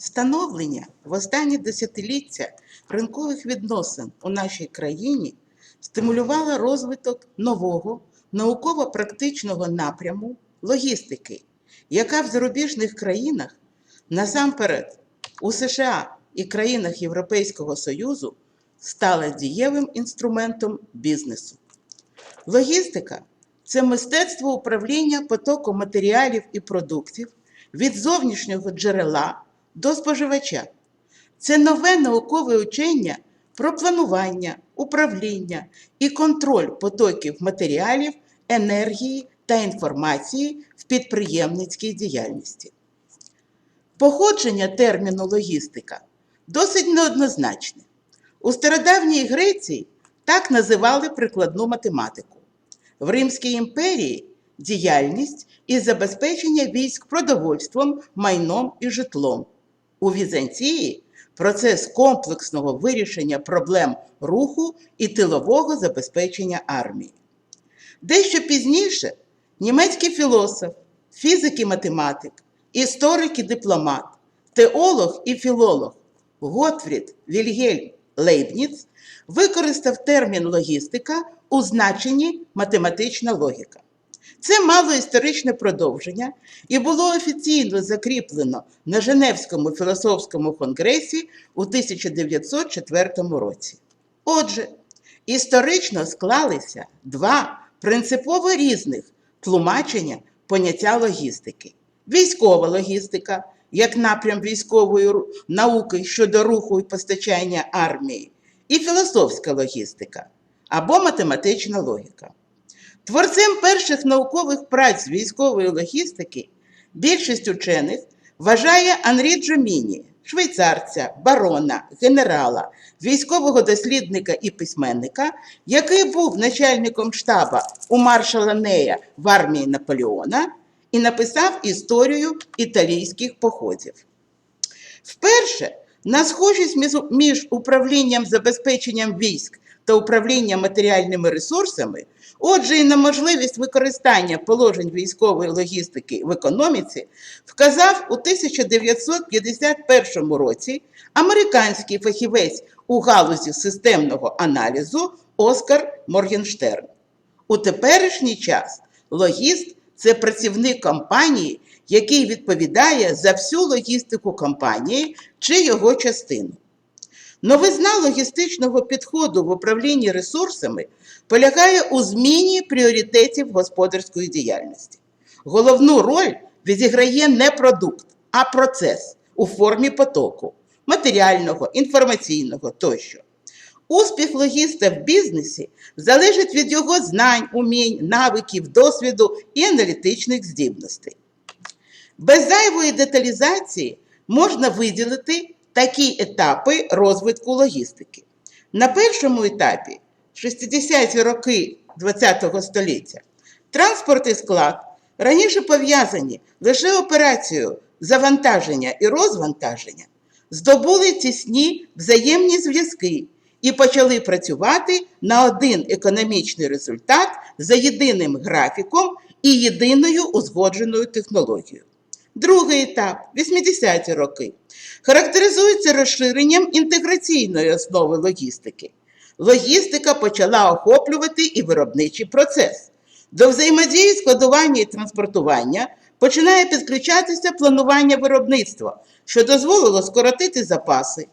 Становлення в останні десятиліття ринкових відносин у нашій країні стимулювало розвиток нового науково-практичного напряму логістики, яка в зарубіжних країнах, насамперед у США і країнах Європейського Союзу, стала дієвим інструментом бізнесу. Логістика це мистецтво управління потоком матеріалів і продуктів від зовнішнього джерела до споживача. Це нове наукове учення про планування, управління і контроль потоків матеріалів, енергії та інформації в підприємницькій діяльності. Походження терміну логістика досить неоднозначне. У стародавній Греції так називали прикладну математику. В Римській імперії діяльність із забезпечення військ продовольством, майном і житлом. У Візантії процес комплексного вирішення проблем руху і тилового забезпечення армії. Дещо пізніше німецький філософ, фізик і математик, історик і дипломат, теолог і філолог Готфрід Вільгельм Лейбніц використав термін логістика у значенні математична логіка. Це мало історичне продовження і було офіційно закріплено на Женевському філософському конгресі у 1904 році. Отже, історично склалися два принципово різних тлумачення поняття логістики: військова логістика, як напрям військової науки щодо руху і постачання армії, і філософська логістика або математична логіка. Творцем перших наукових праць військової логістики більшість учених вважає Анрі Джоміні, швейцарця, барона, генерала, військового дослідника і письменника, який був начальником штаба у маршала Нея в армії Наполеона і написав історію італійських походів. Вперше на схожість між управлінням забезпеченням військ та управлінням матеріальними ресурсами, отже, і на можливість використання положень військової логістики в економіці, вказав у 1951 році американський фахівець у галузі системного аналізу Оскар Моргенштерн. У теперішній час логіст це працівник компанії, який відповідає за всю логістику компанії чи його частину. Новизна логістичного підходу в управлінні ресурсами полягає у зміні пріоритетів господарської діяльності. Головну роль відіграє не продукт, а процес у формі потоку матеріального, інформаційного тощо. Успіх логіста в бізнесі залежить від його знань, умінь, навиків, досвіду і аналітичних здібностей. Без зайвої деталізації можна виділити такі етапи розвитку логістики. На першому етапі, 60-ті роки ХХ століття, транспорт і склад раніше пов'язані лише операцією завантаження і розвантаження, здобули тісні взаємні зв'язки і почали працювати на один економічний результат за єдиним графіком і єдиною узгодженою технологією. Другий етап 80-ті роки характеризується розширенням інтеграційної основи логістики. Логістика почала охоплювати і виробничий процес. До взаємодії складування і транспортування починає підключатися планування виробництва, що дозволило скоротити запаси,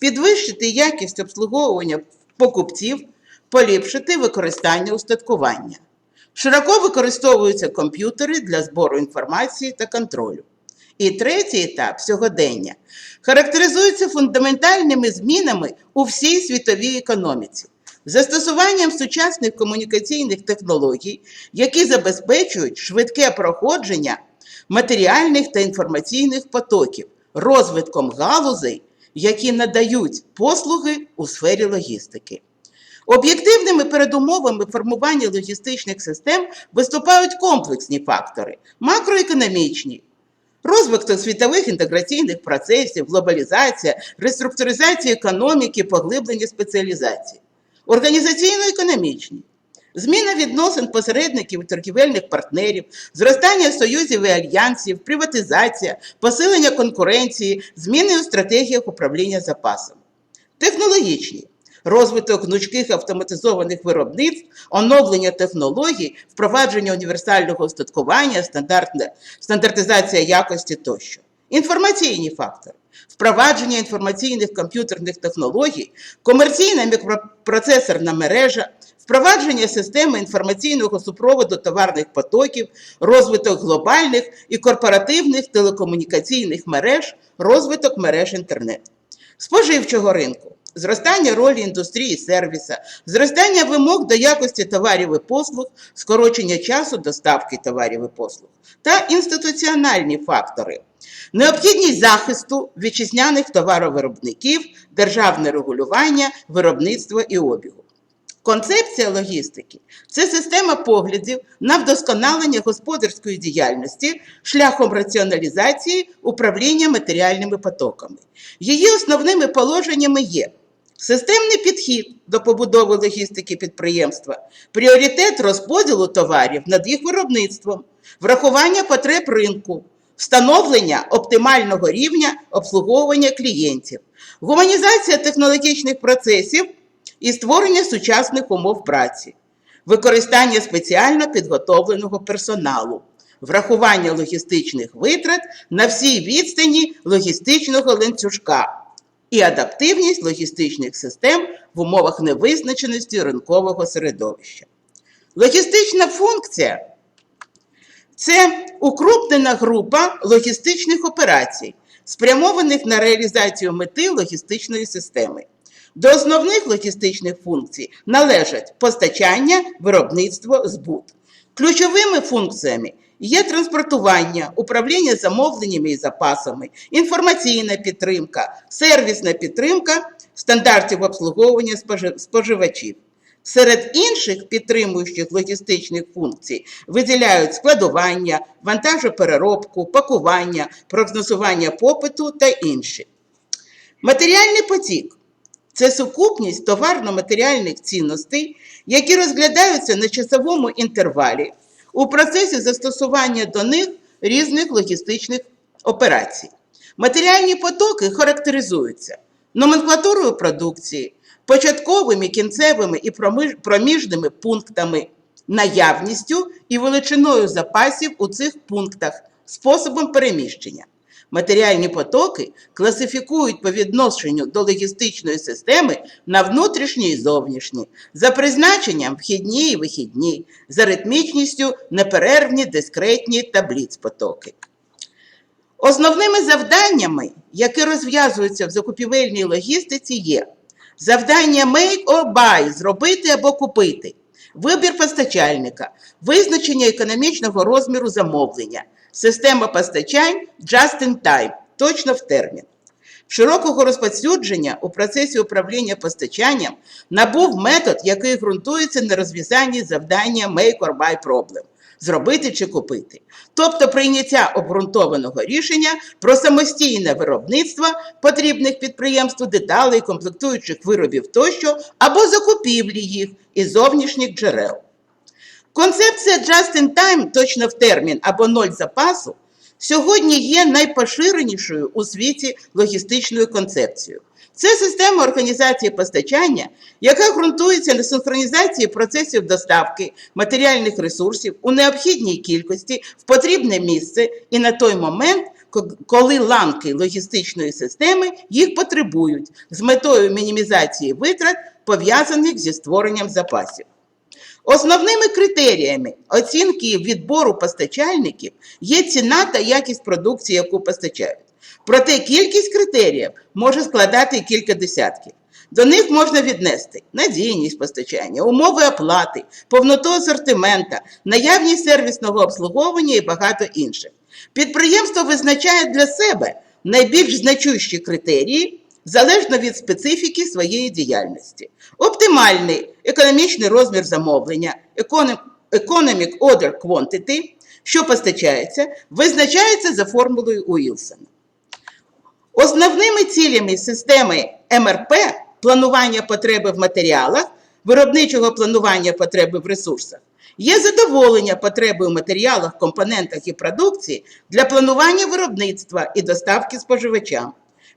підвищити якість обслуговування покупців, поліпшити використання устаткування. Широко використовуються комп'ютери для збору інформації та контролю. І третій етап сьогодення характеризується фундаментальними змінами у всій світовій економіці, застосуванням сучасних комунікаційних технологій, які забезпечують швидке проходження матеріальних та інформаційних потоків, розвитком галузей, які надають послуги у сфері логістики. Об'єктивними передумовами формування логістичних систем виступають комплексні фактори макроекономічні, розвиток світових інтеграційних процесів, глобалізація, реструктуризація економіки, поглиблення спеціалізації, організаційно-економічні, Зміна відносин посередників і торгівельних партнерів, зростання союзів і альянсів, приватизація, посилення конкуренції, зміни у стратегіях управління запасами. Технологічні розвиток гнучких автоматизованих виробництв, оновлення технологій, впровадження універсального устаткування, стандартизація якості тощо. Інформаційні фактори. Впровадження інформаційних комп'ютерних технологій, комерційна мікропроцесорна мережа, впровадження системи інформаційного супроводу товарних потоків, розвиток глобальних і корпоративних телекомунікаційних мереж, розвиток мереж інтернет, споживчого ринку. Зростання ролі індустрії сервіса, зростання вимог до якості товарів і послуг, скорочення часу доставки товарів і послуг та інституціональні фактори, необхідність захисту вітчизняних товаровиробників, державне регулювання, виробництва і обігу. Концепція логістики це система поглядів на вдосконалення господарської діяльності шляхом раціоналізації управління матеріальними потоками. Її основними положеннями є системний підхід до побудови логістики підприємства, пріоритет розподілу товарів над їх виробництвом, врахування потреб ринку, встановлення оптимального рівня обслуговування клієнтів, гуманізація технологічних процесів і створення сучасних умов праці, використання спеціально підготовленого персоналу, врахування логістичних витрат на всій відстані логістичного ланцюжка і адаптивність логістичних систем в умовах невизначеності ринкового середовища. Логістична функція це укрупнена група логістичних операцій, спрямованих на реалізацію мети логістичної системи. До основних логістичних функцій належать постачання, виробництво, збут. Ключовими функціями є транспортування, управління замовленнями і запасами, інформаційна підтримка, сервісна підтримка стандартів обслуговування споживачів. Серед інших підтримуючих логістичних функцій виділяють складування, вантажопереробку, пакування, прогнозування попиту та інші. Матеріальний потік це сукупність товарно-матеріальних цінностей, які розглядаються на часовому інтервалі у процесі застосування до них різних логістичних операцій. Матеріальні потоки характеризуються номенклатурою продукції, початковими, кінцевими і проміжними пунктами, наявністю і величиною запасів у цих пунктах, способом переміщення. Матеріальні потоки класифікують по відношенню до логістичної системи на внутрішні і зовнішні, за призначенням вхідні і вихідні, за ритмічністю неперервні, дискретні та бліц-потоки. Основними завданнями, які розв'язуються в закупівельній логістиці, є завдання make or buy – зробити або купити, вибір постачальника, визначення економічного розміру замовлення. Система постачань just in time, точно в термін. Широкого розповсюдження у процесі управління постачанням набув метод, який ґрунтується на розв'язанні завдання make or buy problem зробити чи купити, тобто прийняття обґрунтованого рішення про самостійне виробництво потрібних підприємству деталей, комплектуючих виробів тощо, або закупівлі їх із зовнішніх джерел. Концепція just in time, точно в термін або ноль запасу, сьогодні є найпоширенішою у світі логістичною концепцією. Це система організації постачання, яка ґрунтується на синхронізації процесів доставки матеріальних ресурсів у необхідній кількості в потрібне місце і на той момент, коли ланки логістичної системи їх потребують з метою мінімізації витрат, пов'язаних зі створенням запасів. Основними критеріями оцінки відбору постачальників є ціна та якість продукції, яку постачають. Проте кількість критеріїв може складати кілька десятків. До них можна віднести надійність постачання, умови оплати, повноту асортимента, наявність сервісного обслуговування і багато інших. Підприємство визначає для себе найбільш значущі критерії залежно від специфіки своєї діяльності. Оптимальний економічний розмір замовлення, Economic Order Quantity, що постачається, визначається за формулою Уілсона. Основними цілями системи МРП планування потреби в матеріалах виробничого планування потреби в ресурсах, є задоволення потреби у матеріалах, компонентах і продукції для планування виробництва і доставки споживачам,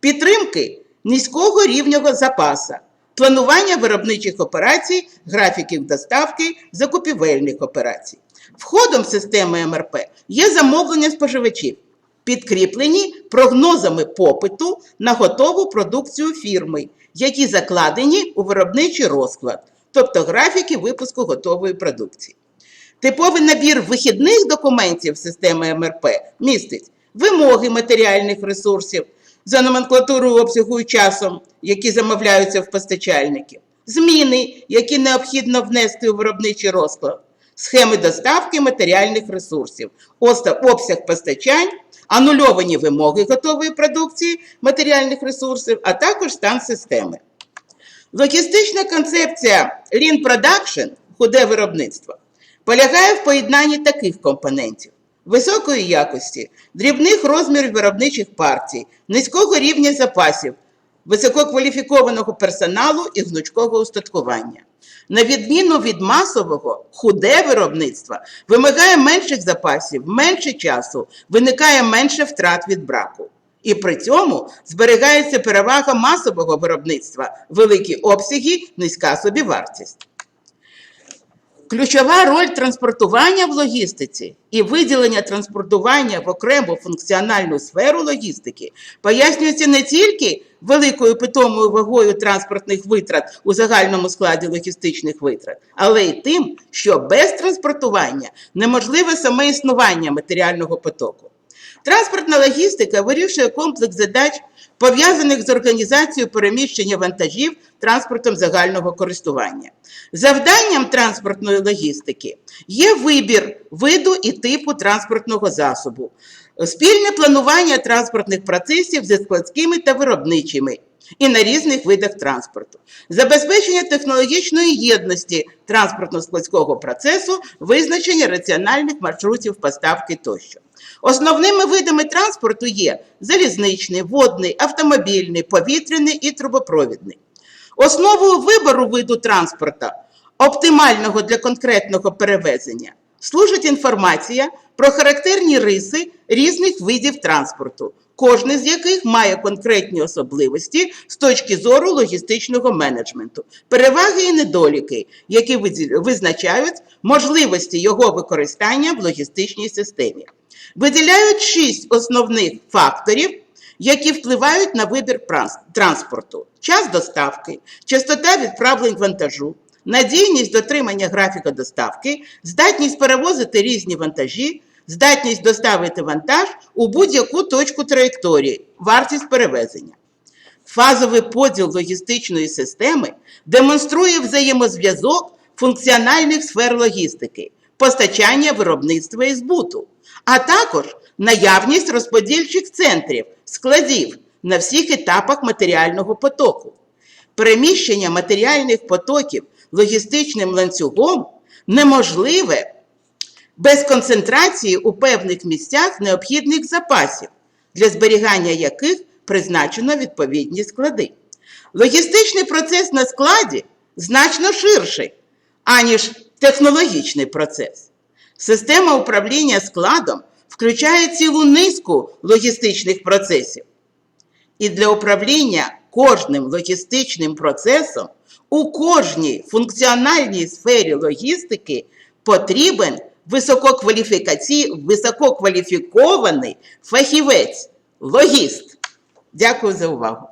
підтримки низького рівня запаса, планування виробничих операцій, графіків доставки, закупівельних операцій. Входом системи МРП є замовлення споживачів, підкріплені прогнозами попиту на готову продукцію фірми, які закладені у виробничий розклад, тобто графіки випуску готової продукції. Типовий набір вихідних документів системи МРП містить вимоги матеріальних ресурсів за номенклатурою обсягу і часом, які замовляються в постачальників, зміни, які необхідно внести у виробничий розклад, схеми доставки матеріальних ресурсів, обсяг постачань, анульовані вимоги готової продукції матеріальних ресурсів, а також стан системи. Логістична концепція Lean Production – худе виробництво полягає в поєднанні таких компонентів: високої якості, дрібних розмірів виробничих партій, низького рівня запасів, висококваліфікованого персоналу і гнучкого устаткування. На відміну від масового, худе виробництва вимагає менших запасів, менше часу, виникає менше втрат від браку. І при цьому зберігається перевага масового виробництва, великі обсяги, низька собівартість. Ключова роль транспортування в логістиці і виділення транспортування в окрему функціональну сферу логістики пояснюється не тільки великою питомою вагою транспортних витрат у загальному складі логістичних витрат, але й тим, що без транспортування неможливе саме існування матеріального потоку. Транспортна логістика вирішує комплекс задач, пов'язаних з організацією переміщення вантажів транспортом загального користування. Завданням транспортної логістики є вибір виду і типу транспортного засобу, спільне планування транспортних процесів зі складськими та виробничими і на різних видах транспорту, забезпечення технологічної єдності транспортно-складського процесу, визначення раціональних маршрутів поставки тощо. Основними видами транспорту є залізничний, водний, автомобільний, повітряний і трубопровідний. Основою вибору виду транспорту, оптимального для конкретного перевезення, служить інформація про характерні риси різних видів транспорту, кожний з яких має конкретні особливості з точки зору логістичного менеджменту, переваги і недоліки, які визначають можливості його використання в логістичній системі. Виділяють шість основних факторів, які впливають на вибір транспорту: час доставки, частота відправлень вантажу, надійність дотримання графіка доставки, здатність перевозити різні вантажі, здатність доставити вантаж у будь-яку точку траєкторії, вартість перевезення. Фазовий поділ логістичної системи демонструє взаємозв'язок функціональних сфер логістики, постачання виробництва і збуту, а також наявність розподільчих центрів, складів на всіх етапах матеріального потоку. Переміщення матеріальних потоків логістичним ланцюгом неможливе без концентрації у певних місцях необхідних запасів, для зберігання яких призначено відповідні склади. Логістичний процес на складі значно ширший, аніж технологічний процес. Система управління складом включає цілу низку логістичних процесів. І для управління кожним логістичним процесом у кожній функціональній сфері логістики потрібен висококваліфікований фахівець, логіст. Дякую за увагу.